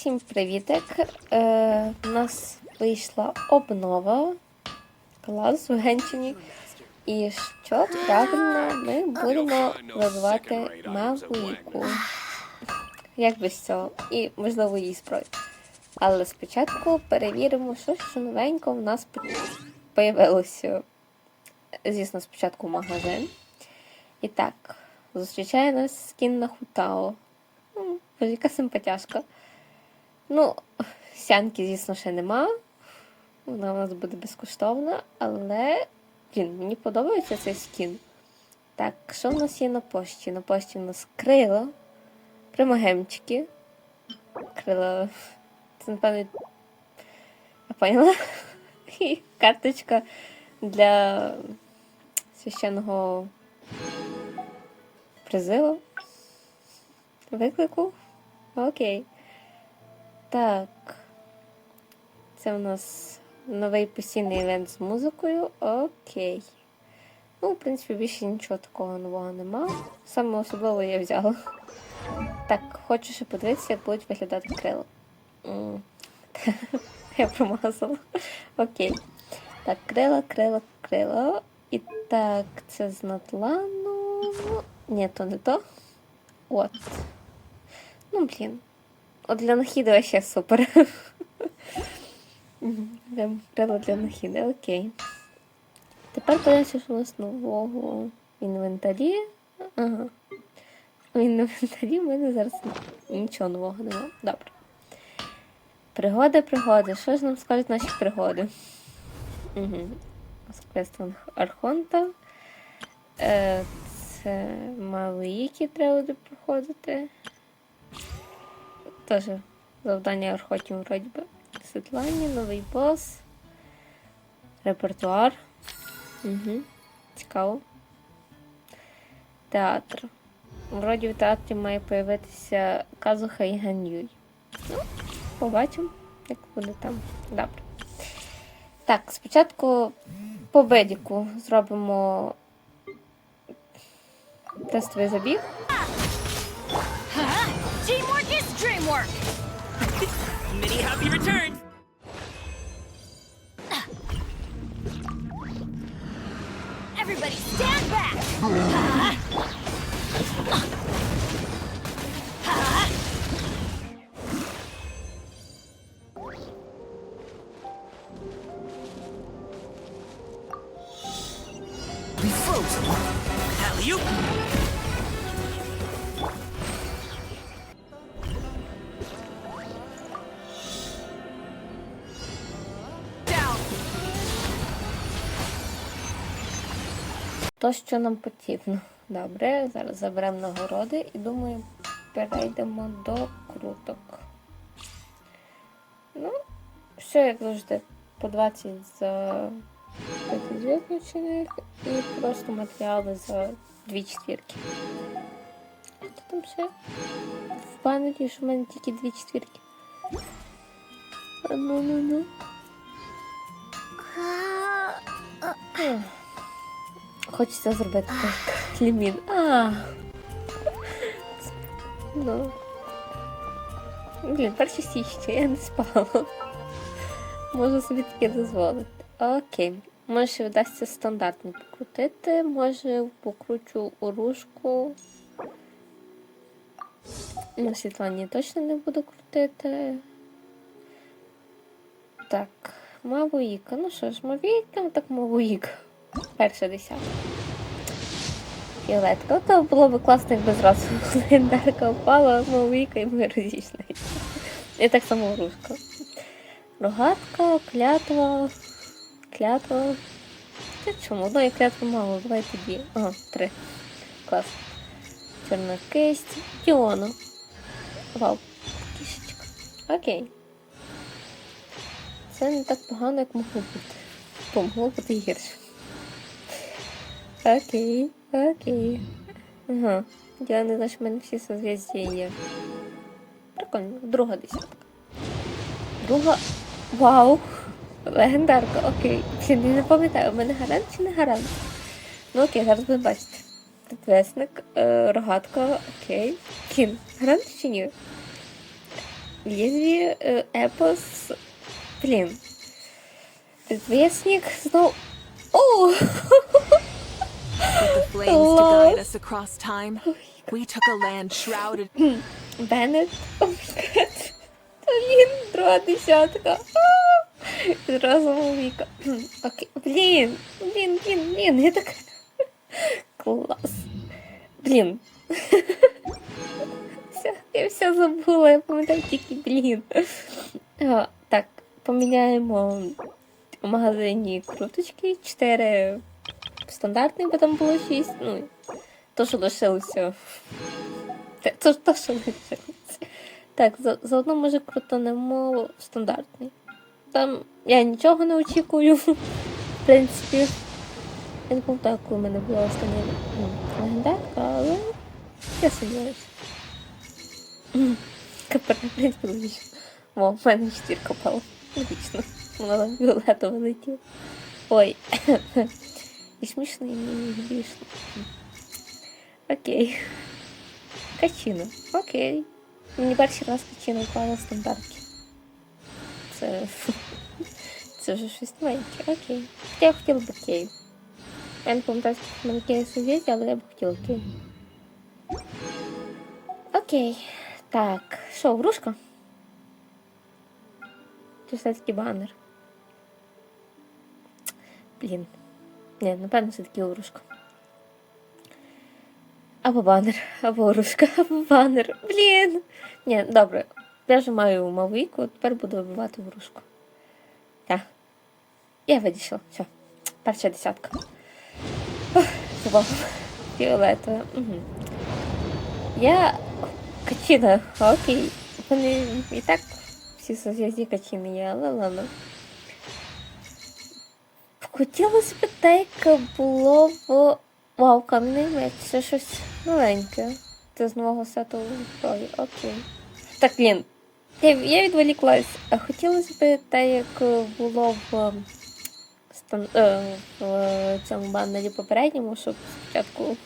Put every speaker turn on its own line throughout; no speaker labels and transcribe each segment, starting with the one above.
Всім привітик! Е, у нас вийшла обнова клас в Генчині. І що правильно, ми будемо розвивати Мавуїку. Як без цього? І, можливо, її зброю. Але спочатку перевіримо, що ж новенько в нас появилося. Звісно, спочатку магазин. І так, зустрічає нас скін на Хутао. Ну, яка симпатяшка. Ну, сянки, звісно, ще нема. Вона у нас буде безкоштовна, але блін, мені подобається цей скін. Так, що в нас є на пошті? На пошті в нас крила, примагемчики. Крила. Це, напевно, я поняла. І карточка для священного призиву. Виклику? Окей. Так. Це у нас новий постійний івент з музикою. Окей. Ну, в принципі, більше нічого такого нового нема. Саме особливо я взяла. Так, хочу ще подивитися, як будуть виглядати крила. Я промазала. Окей. Так, крила, крила, крила. І так, це з натлану. Ні, то не то. От. Ну, блін. От для нахіди ще супер. Прям для нахіди, окей. Тепер подивимося, що у нас нового інвентарі. Ага. В інвентарі в мене зараз нічого нового немає. Добре. Пригоди, пригоди. Що ж нам скажуть наші пригоди? Угу. Сквестинг Архонта. Е, це Малиїки треба буде проходити. Теж завдання Архотів вроді. Світлані, новий бос. Репертуар. Угу. Цікаво. Театр. Вроді в театрі має появитися Казуха і Ган'юй. Ну, побачимо, як буде там. Добре. Так, спочатку по бедіку зробимо тестовий забіг.
Many happy returns!
Everybody stand back.
We frozen! Alley-oop!
То, що нам потрібно. Добре, зараз заберемо нагороди і думаю, перейдемо до круток. Ну, все як завжди, по 20 за 5 виключених і просто матеріали за 2 четвірки. Що там ще? В пам'яті, що в мене тільки 2 четвірки. А Хочеться зробити так. Лімін. А. Ну. Блін, перші січня, я не спала. Можу собі таке дозволити. Окей. Може вдасться стандартно покрутити. Може покручу оружку. На Світлані точно не буду крутити. Так, Мавуїка. Ну що ж, Мавуїка, так Мавуїка. Перша десятка. Фіолетка. То було б класно, якби зразу легендарка впала, Мавуїка і ми розійшлися. І так само оружка. Рогатка, клятва, клятва. Та чому? Одної клятви мало, давай тоді. Ага, три. Клас. Чорна кисть. Діону. Вау. Кішечка. Окей. Це не так погано, як могло бути. Помогло бути гірше. Окей, окей. Ага. Я не знаю, що в мене всі созв'язки є. Прикольно. Друга десятка. Друга. Вау! Легендарка, окей. Ще не пам'ятаю, у мене гарант чи не гарант? Ну окей, зараз будемо бачити. Підвесник, е, рогатка, окей. Кін. Гарант чи ні? лезві е, епос. Блін. Твоє сніг знов. О!
With the.
Беннет. О. Блін, друга десятка. Зразу Віка. Окей. Блін, блін, блін, блін, я так. Клас. Блін. Все, я все забула, я пам'ятаю тільки блін. Так, поміняємо в магазині круточки. 4 стандартні, бо там було 6. Ну, то, що лишилося. Ж то, що лишилося. Так, за, заодно може крутанемо стандартний. Там я нічого не очікую. В принципі. Я не пам'ятаю, коли в мене була остання легендарка, але я сумніваюся. Капер, в принципі, логічно. О, в мене четвірка пала. Логічно. Вона фіолетово летіла. Ой. І смішно, і не грішно. Окей. Качина. Окей. Мені перший раз качина впала в стандартки. Це. Це вже щось новеньке. Окей. Хоча я хотіла б Київ. Я не пам'ятаю, скільки в мене Київ совєті, але я б хотіла Київ. Окей. Так. Що, врушка? Чи все-таки банер? Блін. Ні, напевно, все-таки врушка. Або банер, або рушка, або банер. Блін. Ні, добре. Я вже маю мавіку, тепер буду вибивати врушку. Так. Я вирішила. Все. Перша десятка. Фіолетова. Угу. Я качина, окей. Вони і так всі созв'язі качини є, але ладно. Хотілося б те, яке було в Вау, кам'яний це щось новеньке. Це з нового сету зброї, окей. Так, блін. Я, я. А Хотілося б те, як було в, стан, е, в цьому баннері попередньому, щоб спочатку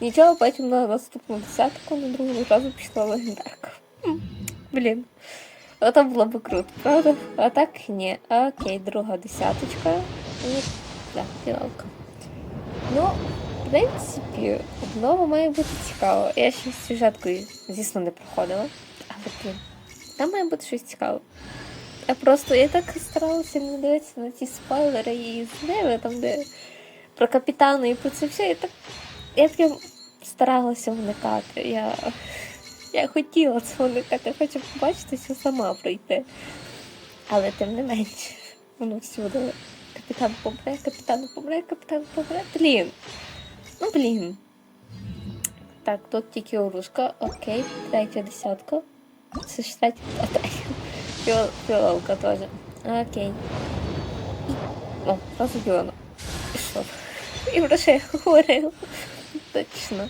нічого, потім на наступну десятку, на другому разу пішла легендарка. Блін. Ото було б круто, правда? А так ні. Окей, друга десяточка. І да, фіналка. Ну, в принципі, обнова має бути цікаво. Я ще з сюжеткою, звісно, не проходила. Але там має бути щось цікаве. Я просто я так старалася не дивитися на ці спойлери і зними, там, де про капітана і про це все. Я так. Я прям старалася уникати. Я, я хотіла це уникати, хочу побачити, що сама пройти. Але тим не менше, воно всюди. Капітан помре, капітан помре, капітан помре. Блін. Ну, блін. Так, тут тільки оружка. Окей, третя десятка. Це ж третя. Фіол- Фіолка теж. Окей. О, зразу Діона. Пішов. І про що я говорила. Точно.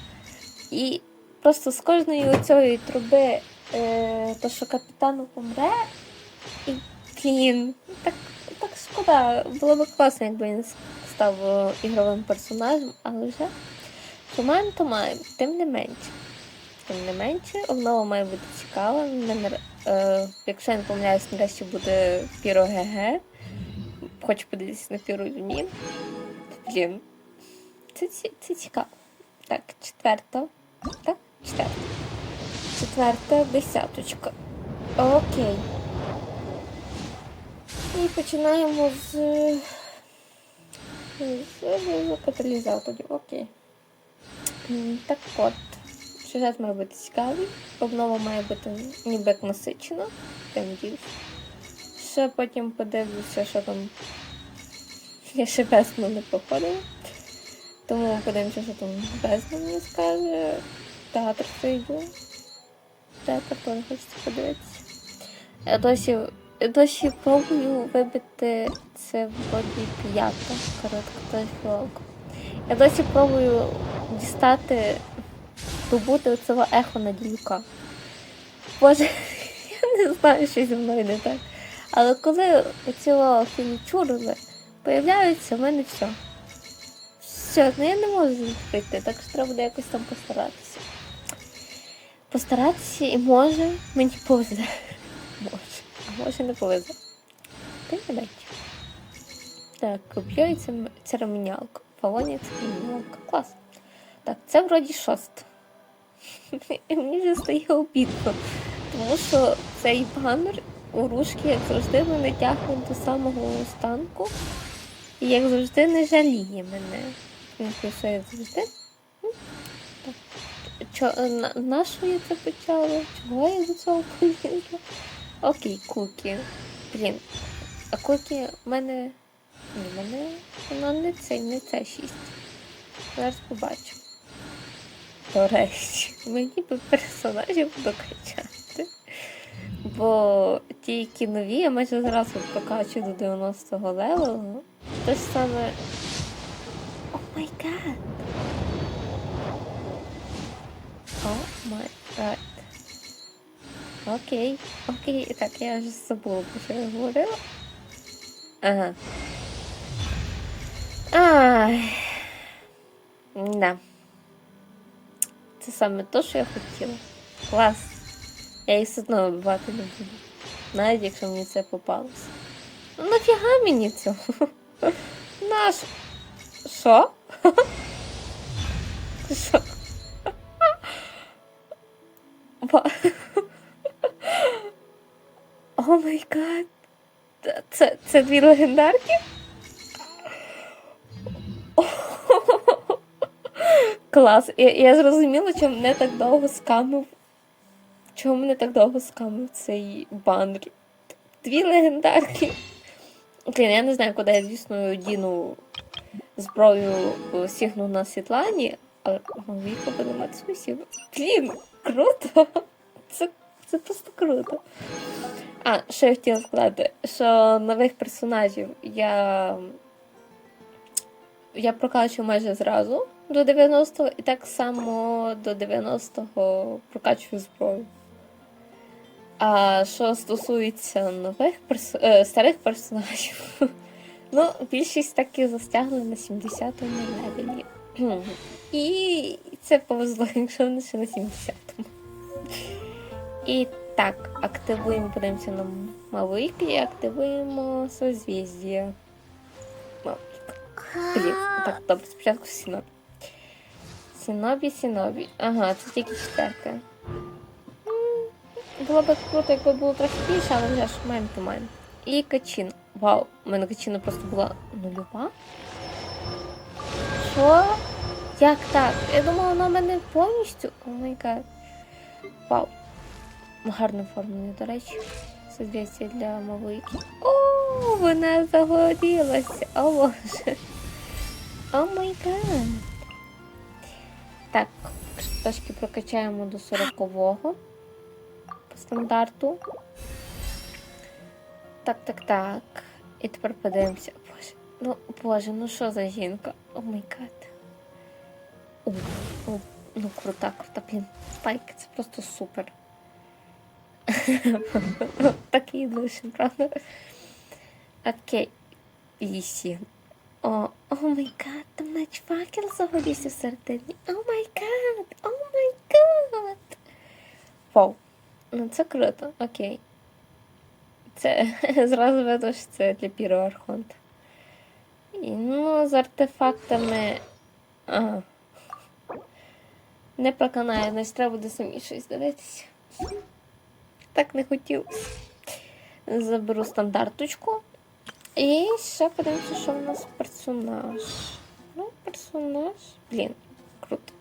І просто з кожної оцієї труби, е, то, що капітану помре, і блін, так, так шкода. Було б класно, якби він став е, ігровим персонажем, але вже що маємо, то маємо. Тим не менше. Тим не менше, обнова має бути цікава. Мене, е, якщо я не помиляюсь, нарешті буде Піро ГГ. Хочу подивитися на Піро Юнін. Блін. Це, ці- це цікаво. Так, четверта. Так, четверта. Четверта десяточка. Окей. І починаємо з. з, з каталізаторів. Окей. Так от. Сюжет має бути цікавий. Обнова має бути ніби як насичена. Я надіюсь. Ще потім подивлюся, що там. Я ще бездну не проходила. Тому подивимося, що там бездна мені скаже. Театр прийду. Театр теж хочеться подивитися. Я досі, досі пробую вибити це вроді п'ята коротка та. Я досі пробую дістати, добути оцього ехо Надіюка. Боже, я не знаю, що зі мною не так. Але коли оцього філічури появляються, в мене все. Все, ну я не можу прийти, так що треба буде якось там постаратися. Постаратися і може мені повзе. Може. Може не повезе. Ти не бачиш. Так, коп'ю і церемоніалка. Фалонія церемоніалка. Клас. Так, це вроді шост. І мені вже стає обідно. Тому що цей банер у рушки, як завжди, мене тягне до самого останку. І як завжди не жаліє мене. Він пише, як завжди. М. Чо, на, на що я це почала? Чого я до цього полізла? Окей, кукі. Блін. А кукі в мене. Ні, в мене воно не це, не це 6. Зараз побачу. До речі, мені би персонажів докачати. Бо ті, які нові, я майже зразу прокачую до 90-го левелу. Те ж саме. О май гад! О май гад. Окей, окей, так, я вже забула, про що говорила. Ага. Ай. Да. Це саме те, що я хотіла. Клас. Я їх все одно вибивати не буду. Навіть якщо мені це попалося. Ну нафіга мені цього? Наш. Що? Що? Май гад. Це, це дві легендарки? Клас. Я, я зрозуміла, чому мене так довго скамив. Чому мене так довго скамив цей банер. Дві легендарки. Блін, я не знаю, куди я, звісно, діну зброю сігну на Світлані, але Віка буде мати смисів. Блін, круто! Це, це просто круто. А, що я хотіла сказати, що нових персонажів я, я прокачую майже зразу до 90-го і так само до 90-го прокачую зброю. А що стосується нових перс... е, старих персонажів, ну, більшість таки застягли на 70-му левелі. І це повезло, якщо вони ще на 70-му. І так, активуємо, подивимося на Мавик і активуємо созвіздя. Блін, так, добре, спочатку Сінобі. Сінобі, Сінобі. Ага, це тільки четверка. Було б круто, якби було трохи більше, але вже ж маємо то маємо. І качина. Вау, у мене качина просто була нульова. Що? Як так? Я думала, вона мене повністю. О май гад. Вау. Гарно оформлені, до речі. Созвістя для мавики. О, вона загорілася. О боже. О май гад. Так, трошки прокачаємо до 40-го по стандарту. Так, так, так. І тепер подивимося. Боже, ну боже, ну що за жінка? О май гад. О, о, ну крута, крута, блін. Спайк, це просто супер. Такий лишень, правда? Окей. Вісім. О, о май гад, там наче факел загорівся всередині. О май гад, о май гад. Вау. Ну це круто, окей. Це зразу видно, що це для Піро Архонта. І, ну, з артефактами. Ага. Не проканає, значить треба буде самі щось дивитися. Так не хотілося. Заберу стандарточку. І ще подивимося, що в нас персонаж. Ну, персонаж. Блін, круто.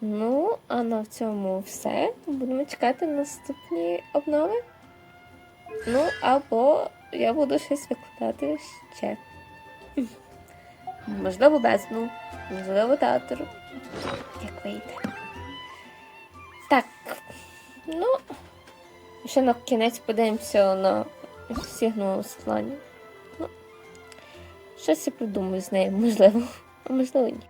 Ну, а на цьому все. Будемо чекати наступні обнови. Ну, або я буду щось викладати ще. Можливо, бездну, можливо, театр. Як вийде. Ну, ще на кінець подивимося на всіх Світлані. Ну, щось я придумаю з нею, можливо, а можливо ні.